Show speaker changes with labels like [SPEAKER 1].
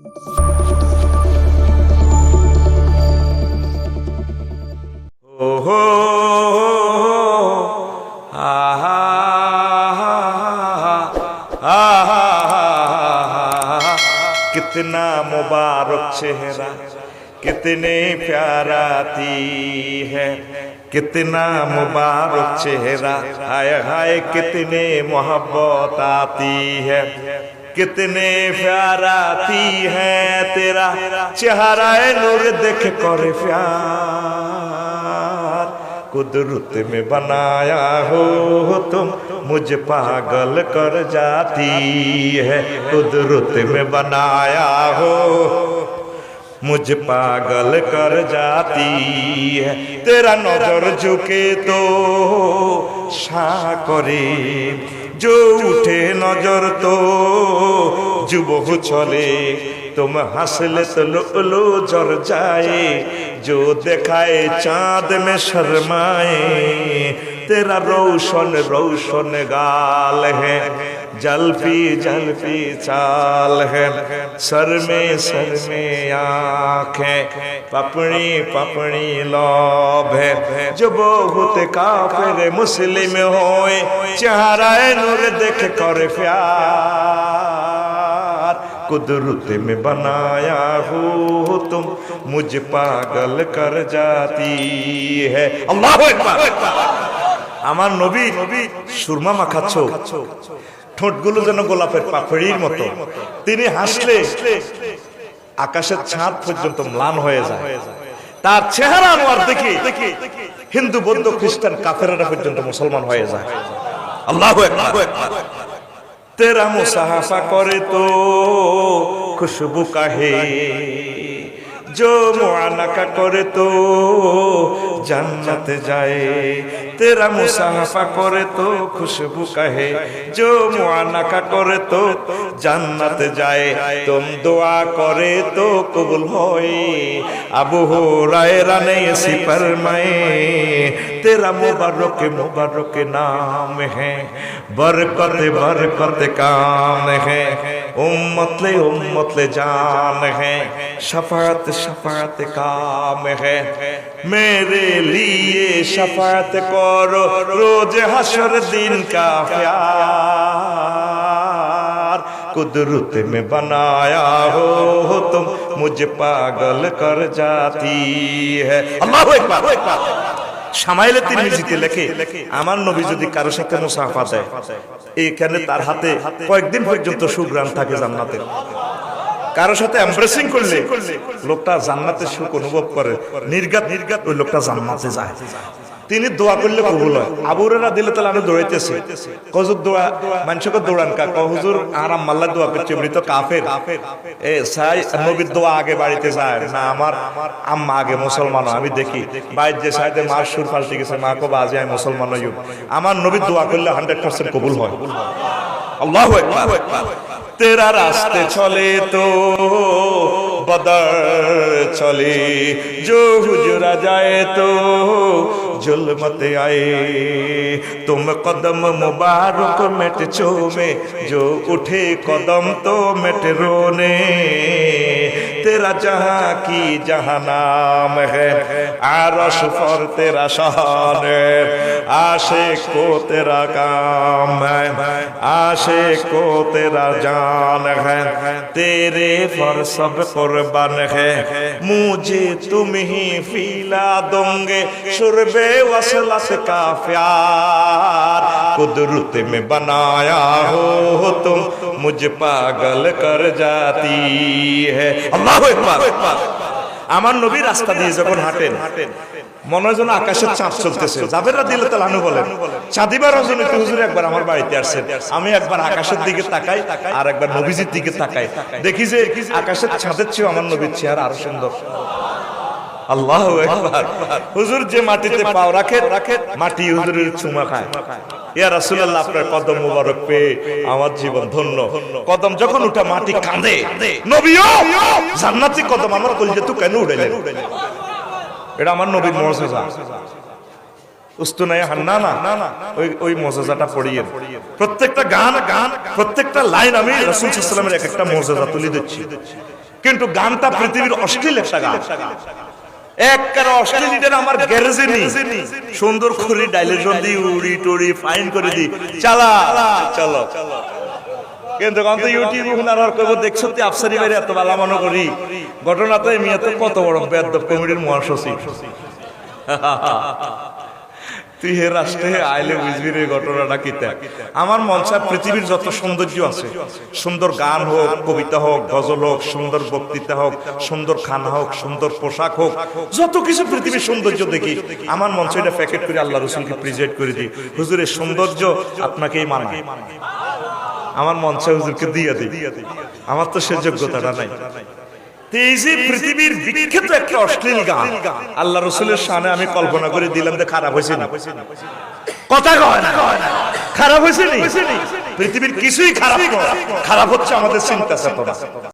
[SPEAKER 1] कितना मुबारक चेहरा, कितने प्यारा प्याराती है, कितना मुबारक चेहरा, हाय हाय, कितने मोहब्बत आती है। कितने प्याराती है तेरा। चेहरा नूर देख कर प्यार। कुदरत में बनाया हो तुम, मुझ पागल कर जाती है। कुदरत में बनाया हो, मुझ पागल कर जाती है। तेरा नज़र झुके तो शा करे জুঠে নজর তো, যুবক চলে, তুম হাসলে তো লোলো জর যায় जो দেখায় চাঁদ মে শর্মায়, তেরা রৌশন রৌশন গাল হ্যাঁ जलफी जलफी चाल है सर में सर में आंखें पपड़ी पपड़ी लौभ है जो बहुत काफिर मुस्लिम होए चेहरा नूर देख कर प्यार कुदरत में बनाया हो तुम मुझ पागल कर जाती है अल्लाह আমার নবী সুরমা মাখাচ্ছ ঠোঁটগুলো যেন গোলাপের পাখড়ির মতো। তিনি হাসলে আকাশের ছাদ পর্যন্ত ম্লান হয়ে যায়। তার চেহারা আমার দেখি হিন্দু, বৌদ্ধ, খ্রিস্টান কাফেরা পর্যন্ত মুসলমান হয়ে যায়। আল্লাহ তেরা করে তো খুশবু কাহে, জো করে তো तो जन्नत जाए तेरा मुसाफा करे तो खुशबू कहे जो मुआना का करे तो जन्नत जाए तुम दुआ करे तो कबूल होए अबू हो राय राने सी फरमाए तेरा मुबारक मुबारक नाम है बरकत बरकत काम है उम्मत ले उम्मत ले जान है शफात शफात काम है मेरे लिए शफात करो रोज हशर दिन का प्यार कुदरत में बनाया हो तुम मुझे पागल कर जाती है अल्लाह একবার সামাইলে তিরমিজিতে লেখে আমার নবী যদি কারো সাথে মুসাফা দেয় এইখানে তার হাতে কয়েকদিন পর্যন্ত সুগ্রাম থাকে জান্নাতের কারও সাথে এমপ্রেসিং করলে লোকটা জান্নাতের সুখ অনুভব করে। নির্গাত নির্গাত ওই লোকটা জান্নাতে যায়। তিনি দোয়া করলে কবুল হয়। আবুরেরা দিলে তাহলে আমি দৌড়াইতেছি। কজুর দোয়া মানুষকে দৌড়ান কা। হুজুর আর আম্মাল্লাহ দোয়া করছে মৃত কাফের। এ সাই নবীর দোয়া আগে বাড়িতে যায়। না আমার আম্মা আগে মুসলমান আমি দেখি। বাইর যে সাইডে মার সুর পাল্টে গেছে মা কো বাজে আমি মুসলমান হই আমার নবীর দোয়া করলে হান্ড্রেড পার্সেন্ট কবুল হয়। আল্লাহ তেরা রাস্তে চলে তো बदर चले जो हुजरा जाए तो जुल्मत आए तुम कदम मुबारक मिट में जो उठे कदम तो मिट रोने तेरा जहां की जहां नाम है आरश पर तेरा शहर आशे को तेरा काम है आशे को तेरा जान है तेरे पर सब कुर्बान है मुझे तुम ही फीला दोगे शुरबे वसलस का प्यार कुदरत में बनाया हो तुम मुझ पागल कर जाती है अल्लाह আমার নবী রাস্তা দিয়ে যখন হাঁটেন, মনে হয় যেন আকাশের চাঁদ চলতেছে। জাবেরা দিলে তাহলে বলেন, চাঁদিবার রজনীতি হুজুর একবার আমার বাড়িতে আসছেন আমি একবার আকাশের দিকে তাকাই আর একবার নবীজির দিকে তাকাই। দেখি যে আকাশের চাঁদের চেয়ে আমার নবীর চেহারা আরও সুন্দর। আল্লাহ হুজুর যে মাটিতে পাও রাখে রাখে মাটি হুজুরের চুমা খায়। কদম আমার জীবন ধন্য। কদম যখন উঠা মাটি কাঁদে জান্নাতি কদম আমার কলিজে তো কেন উড়াইলেন? এটা আমার নবীর হান্না না ওই ওই প্রত্যেকটা গান গান প্রত্যেকটা লাইন আমি রাসূল এক একটা মজাজা তুলে দিচ্ছি কিন্তু গানটা পৃথিবীর অশ্লীল একটা গান। এক কারও আমার গ্যারেজে নেই সুন্দর করে ডাইলেশন দি উড়ি টুড়ি ফাইন করে দি চালা চলো কিন্তু তো ইউটিউব হুনার দেখছ তুই আফসারি বাইরে এত মনে করি। ঘটনা তো এমনি এত কত বড় বেদব কমিটির মহাসচিব তুই হে রাষ্ট্রে আইলে বুঝবি রে ঘটনাটা কিতা আমার মঞ্চে পৃথিবীর যত সৌন্দর্য আছে, সুন্দর গান হোক, কবিতা হোক, গজল হোক, সুন্দর বক্তৃতা হোক, সুন্দর খানা হোক, সুন্দর পোশাক হোক, যত কিছু পৃথিবীর সৌন্দর্য দেখি, আমার মঞ্চে এটা প্যাকেট করে আল্লাহ রসুলকে প্রেজেন্ট করে দিই। হুজুরের সৌন্দর্য আপনাকেই মানায়। আমার মঞ্চে হুজুরকে দিয়ে দিই। আমার তো সে যোগ্যতাটা নাই। এই যে পৃথিবীর বিখ্যাত একটা অশ্লীল গান। আল্লাহ রসুলের সামনে আমি কল্পনা করে দিলাম যে খারাপ হয়েছে না। কথা কয় না। খারাপ হয়েছে নি? পৃথিবীর কিছুই খারাপ খারাপ হচ্ছে আমাদের চিন্তা চেতনা